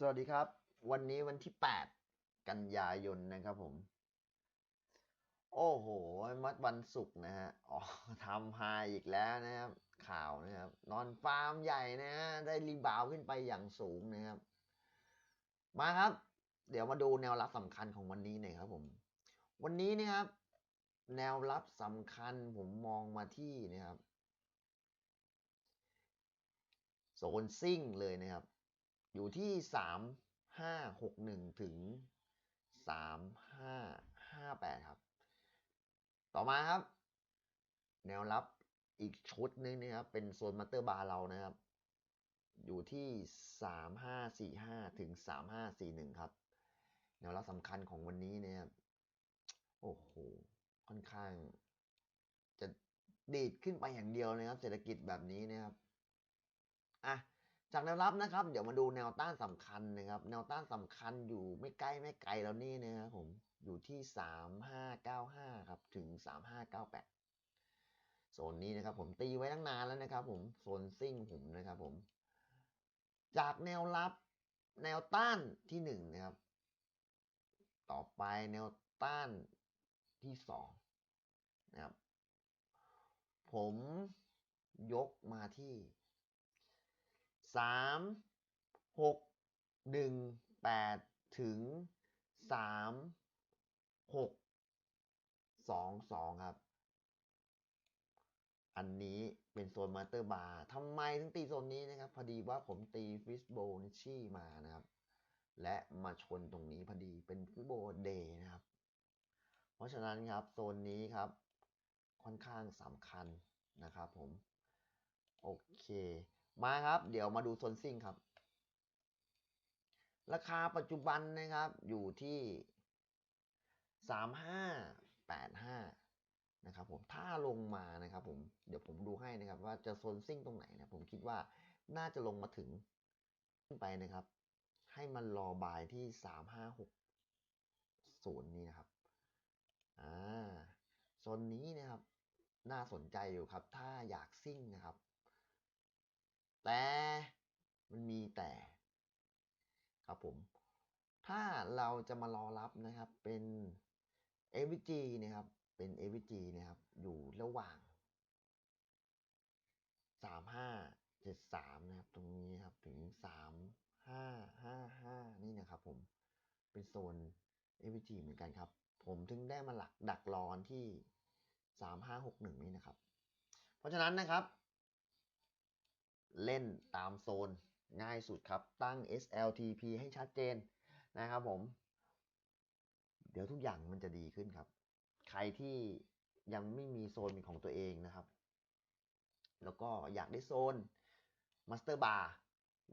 สวัสดีครับ วันนี้วันที่ 8 กันยายนนะครับผม โอ้โหมัดวันศุกร์นะฮะอ๋อทำไฮอีกแล้วนะครับ ข่าวนะครับ นอนฟาร์มใหญ่นะฮะได้รีบาวขึ้นไปอย่างสูงนะครับ มาครับ เดี๋ยวมาดูแนวรับสำคัญของวันนี้หน่อยครับผม วันนี้นะครับ แนวรับสำคัญผมมองมาที่นะครับโซนซิ่งเลยนะครับ อยู่ที่สามห้าหกหนึ่งถึงสามห้าห้าแปดครับ ต่อมาครับ แนวรับอีกชุดหนึงนะครับ เป็นโซนมัตเตอร์บาร์เรานะครับ อยู่ที่สามห้าสี่ห้าถึงสามห้าสี่หนึ่งครับ แนวรับสำคัญของวันนี้เนะครับโอ้โห ค่อนข้าง จะดีดขึ้นไปอย่างเดียวนะครับ เศรษฐกิจแบบนี้นะครับ อะ จากแนวรับนะครับ เดี๋ยวมาดูแนวต้านสำคัญนะครับ แนวต้านสำคัญอยู่ไม่ใกล้ไม่ไกลแล้วนี่นะครับผมอยู่ที่สามห้าเก้าห้าครับ ถึงสามห้าเก้าแปดโซนนี้นะครับผมตีไว้ตั้งนานแล้วนะครับ ผมโซนซิ่งผมนะครับผม จากแนวรับแนวต้านที่หนึ่งนะครับ ต่อไปแนวต้านที่สองนะครับ ผมยกมาที่ สามหกหนึ่งแปดถึงสามหกสองสองครับ อันนี้เป็นโซนมาสเตอร์บาร์ทำไมถึงตีโซนนี้นะครับ พอดีว่าผมตีฟิสโบนชี่มานะครับ และมาชนตรงนี้พอดีเป็นฟิสโบเดย์นะครับ เพราะฉะนั้นครับโซนนี้ครับค่อนข้างสำคัญนะครับผม โอเค มาครับ เดี๋ยวมาดูโซนซิ่งครับ ราคาปัจจุบันนะครับอยู่ที่สามห้าแปดห้านะครับผมถ้าลงมานะครับผมเดี๋ยวผมดูให้นะครับ ว่าจะโซนซิ่งตรงไหนนะผมคิดว่าน่าจะลงมาถึงขึ้นไปนะครับ ให้มันรอบายที่สามห้าหกศูนย์นี่นะครับอ่าโซนนี้นะครับ น่าสนใจอยู่ครับ ถ้าอยากซิ่งนะครับ แต่มันมีแต่ครับผม ถ้าเราจะมารอรับนะครับเป็น AVG นะครับเป็น AVG นะครับ อยู่ระหว่างสามห้าเจ็ดสามนะครับ ตรงนี้ครับถึงสามห้าห้าห้านี่นะครับผมเป็นโซน AVG เหมือนกันครับ ผมถึงได้มาหลักดักรอนที่สามห้าหกหนึ่งนี่นะครับ เพราะฉะนั้นนะครับ เล่นตามโซนง่ายสุดครับ ตั้ง SLTP ให้ชัดเจนนะครับผม เดี๋ยวทุกอย่างมันจะดีขึ้นครับ ใครที่ยังไม่มีโซนเป็นของตัวเองนะครับ แล้วก็อยากได้โซน Master Bar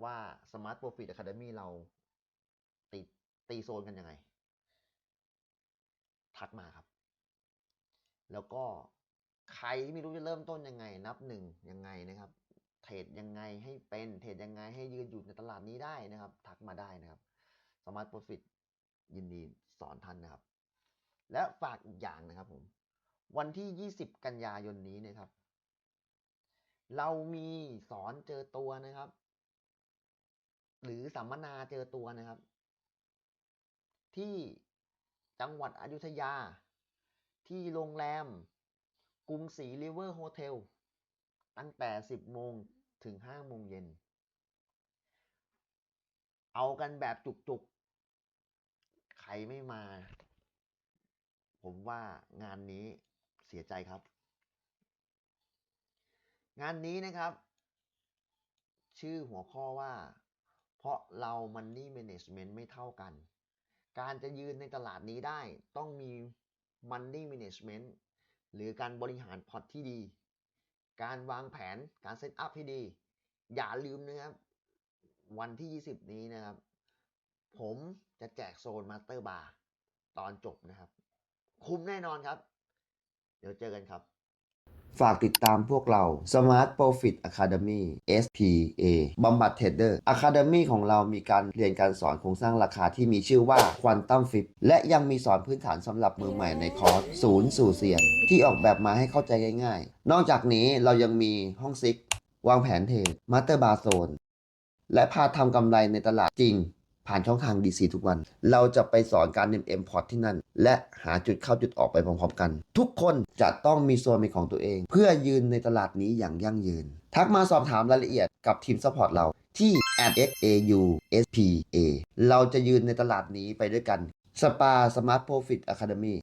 ว่า Smart Profit Academy เราตีตีโซนกันยังไง ทักมาครับ แล้วก็ใครที่ไม่รู้จะเริ่มต้นยังไง นับหนึ่งยังไงนะครับ เทรดยังไงให้เป็นเทรดยังไงให้ยืนอยู่ในตลาดนี้ได้นะครับ ทักมาได้นะครับ Smart Profit ยินดีสอนท่านนะครับ และฝากอีกอย่างนะครับผมวันที่ 20 กันยายนนี้นะครับ เรามีสอนเจอตัวนะครับ หรือสัมมนาเจอตัวนะครับ ที่จังหวัดอยุธยา ที่โรงแรม กรุงศรีริเวอร์โฮเทล ตั้งแต่ 10 โมงถึง 5 โมงเย็น เอากันแบบจุกๆ ใครไม่มา ผมว่างานนี้เสียใจครับ งานนี้นะครับ ชื่อหัวข้อว่า เพราะเรา Money Management ไม่เท่ากัน การจะยืนในตลาดนี้ได้ต้องมี Money Management หรือการบริหารพอร์ตที่ดี การวางแผนการเซตอัพที่ดี อย่าลืมนะครับ วันที่ 20 นี้นะครับ ผมจะแจกโซนมาสเตอร์บาร์ตอนจบนะครับ คุ้มแน่นอนครับ เดี๋ยวเจอกันครับ ฝากติดตามพวกเรา Smart Profit Academy SPA บำบัดเทรดเดอร์ Academy ของเรามีการเรียนการสอนโครงสร้างราคาที่มีชื่อว่า Quantum Flip และยังมีสอนพื้นฐานสำหรับมือใหม่ในคอร์สศูนย์สู่เซียน ที่ออกแบบมาให้เข้าใจง่ายๆ นอกจากนี้เรายังมีห้องซิก วางแผนเทรดมาสเตอร์บาโซนและพาทำกำไรในตลาดจริง ผ่านช่องทาง DC ทุกวัน เราจะไปสอนการเนมเอ็มพอร์ตที่นั่น และหาจุดเข้าจุดออกไปพร้อมๆกัน ทุกคนจะต้องมีโซนเป็นของตัวเอง เพื่อยืนในตลาดนี้อย่างยั่งยืน ทักมาสอบถามรายละเอียดกับทีมซัพพอร์ตเราที่ @xauspa เราจะยืนในตลาดนี้ไปด้วยกันสปาสมาร์ทโปรฟิตอะคาเดมี